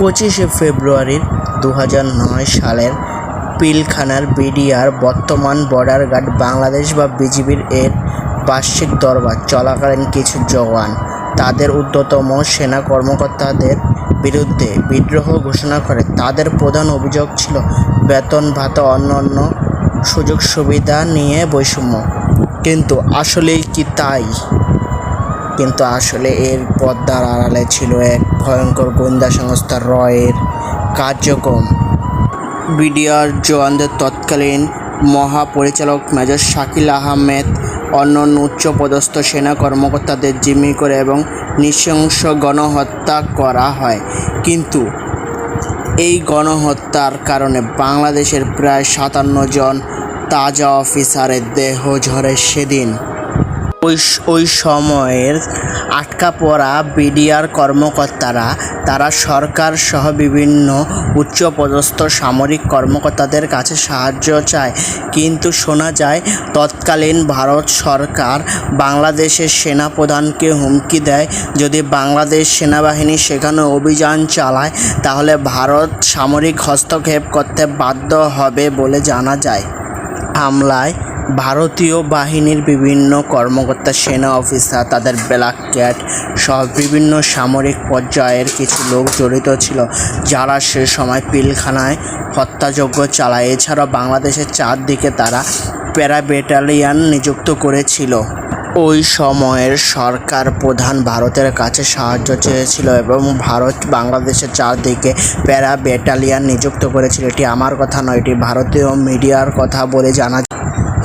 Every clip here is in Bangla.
পঁচিশে ফেব্রুয়ারির দু নয় সালের পিলখানার বিডিআর বর্তমান বর্ডার গার্ড বাংলাদেশ বা বিজিবির এর বার্ষিক দরবার, চলাকালীন কিছু জওয়ান, তাদের ঊর্ধ্বতম সেনা কর্মকর্তাদের বিরুদ্ধে বিদ্রোহ ঘোষণা করে। তাদের প্রধান অভিযোগ ছিল বেতন ভাতা, অন্যান্য সুযোগ সুবিধা নিয়ে বৈষম্য। কিন্তু আসলেই কি তাই? কিন্তু আসলে এর পদ্মার আড়ালে ছিল এক ভয়ঙ্কর গোয়েন্দা সংস্থা রয়ের কার্যক্রম। বিডিআর জওয়ানদের তৎকালীন মহাপরিচালক মেজর শাকিল আহমেদ, অন্যান্য উচ্চপদস্থ সেনা কর্মকর্তাদের জিম্মি করে এবং নৃশংস গণহত্যা করা হয়। কিন্তু এই গণহত্যার কারণে বাংলাদেশের প্রায় সাতান্ন জন তাজা অফিসারের দেহ ঝরে সেদিন। ওই ওই সময়ের আটকা পড়া বিডিআর কর্মকর্তারা, তারা সরকার সহ বিভিন্ন উচ্চপদস্থ সামরিক কর্মকর্তাদের কাছে সাহায্য চায়। কিন্তু শোনা যায়, তৎকালীন ভারত সরকার বাংলাদেশের সেনাপ্রধানকে হুমকি দেয়। যদি বাংলাদেশ সেনাবাহিনী সেখানে অভিযান চালায়, তাহলে ভারত সামরিক হস্তক্ষেপ করতে বাধ্য হবে বলে জানা যায়। হামলায় ভারতীয় বাহিনীর বিভিন্ন কর্মকর্তা, সেনা অফিসার, তাদের ব্ল্যাক ক্যাট সহ বিভিন্ন সামরিক পর্যায়ের কিছু লোক জড়িত ছিল, যারা সে সময় পিলখানায় হত্যাযজ্ঞ চালায় এছাড়াও বাংলাদেশের চারদিকে তারা প্যারা ব্যাটালিয়ান নিযুক্ত করেছিল ওই সময়ের সরকার প্রধান ভারতের কাছে সাহায্য চেয়েছিল এবং ভারত বাংলাদেশের চারদিকে প্যারা ব্যাটালিয়ান নিযুক্ত করেছিল এটি আমার কথা নয়, এটি ভারতীয় মিডিয়ার কথা বলে জানা।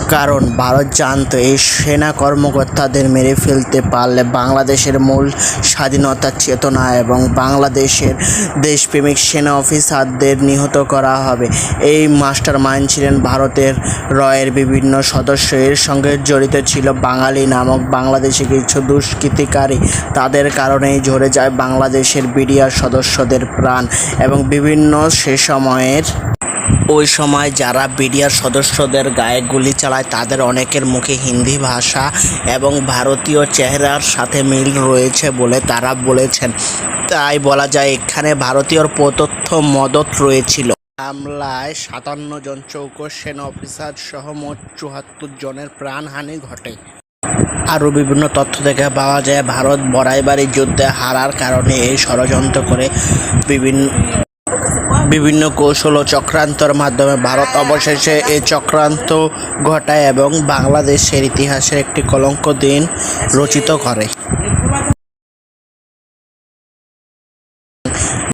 কারণ ভারত জানতো এই সেনা কর্মকর্তাদের মেরে ফেলতে পারলে বাংলাদেশের মূল স্বাধীনতার চেতনা এবং বাংলাদেশের দেশপ্রেমিক সেনা অফিসারদের নিহত করা হবে। এই মাস্টার মাইন্ড ছিলেন ভারতের রয়ের বিভিন্ন সদস্য। এর সঙ্গে জড়িত ছিল বাঙালি নামক বাংলাদেশে কিছু দুষ্কৃতিকারী। তাদের কারণেই ঝরে যায় বাংলাদেশের বিডিআর সদস্যদের প্রাণ এবং বিভিন্ন সে সময়ের ওই সময় যারা বিডিআর সদস্যদের গায়ে গুলি চালায়, তাদের অনেকের মুখে হিন্দি ভাষা এবং ভারতীয় চেহারার সাথে মিল রয়েছে বলে তারা বলেছেন। তাই বলা যায়, এখানে ভারতীয়র প্রতথ্য মদত রয়েছিল। হামলায় সাতান্ন জন চৌকো সেনা অফিসার সহ মোট চুয়াত্তর জনের প্রাণহানি ঘটে। আরও বিভিন্ন তথ্য থেকে পাওয়া যায়, ভারত বড়াইবাড়ি যুদ্ধে হারার কারণে এই ষড়যন্ত্র করে বিভিন্ন বিভিন্ন কৌশল ও চক্রান্তর মাধ্যমে ভারত অবশেষে এই চক্রান্ত ঘটায় এবং বাংলাদেশের ইতিহাসের একটি কলঙ্ক দিন রচিত করে।